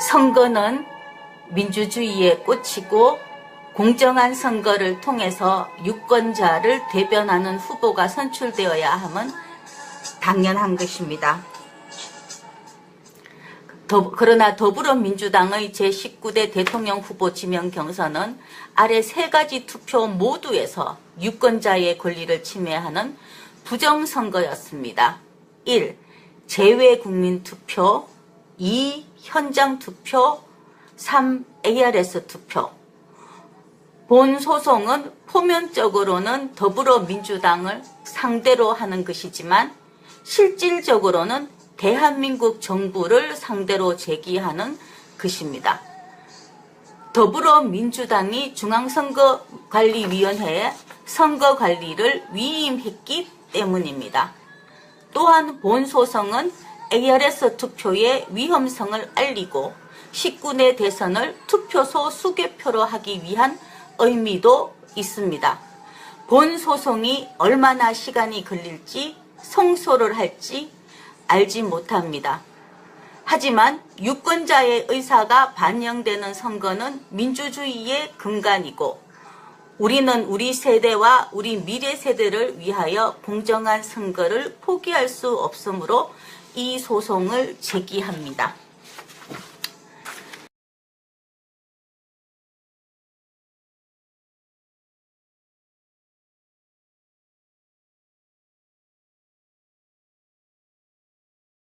선거는 민주주의의 꽃이고 공정한 선거를 통해서 유권자를 대변하는 후보가 선출되어야 함은 당연한 것입니다. 더- 그러나 더불어민주당의 제19대 대통령 후보 지명 경선은 아래 세 가지 투표 모두에서 유권자의 권리를 침해하는 부정선거였습니다. 1. 제외 국민 투표 2. 현장 투표 3. ARS 투표 본 소송은 표면적으로는 더불어민주당을 상대로 하는 것이지만 실질적으로는 대한민국 정부를 상대로 제기하는 것입니다. 더불어민주당이 중앙선거관리위원회에 선거관리를 위임했기 때문입니다. 또한 본 소송은 ARS 투표의 위험성을 알리고 19대 대선을 투표소 수개표로 하기 위한 의미도 있습니다. 본 소송이 얼마나 시간이 걸릴지 성소를 할지 알지 못합니다. 하지만 유권자의 의사가 반영되는 선거는 민주주의의 근간이고 우리는 우리 세대와 우리 미래 세대를 위하여 공정한 선거를 포기할 수 없으므로 이 소송을 제기합니다.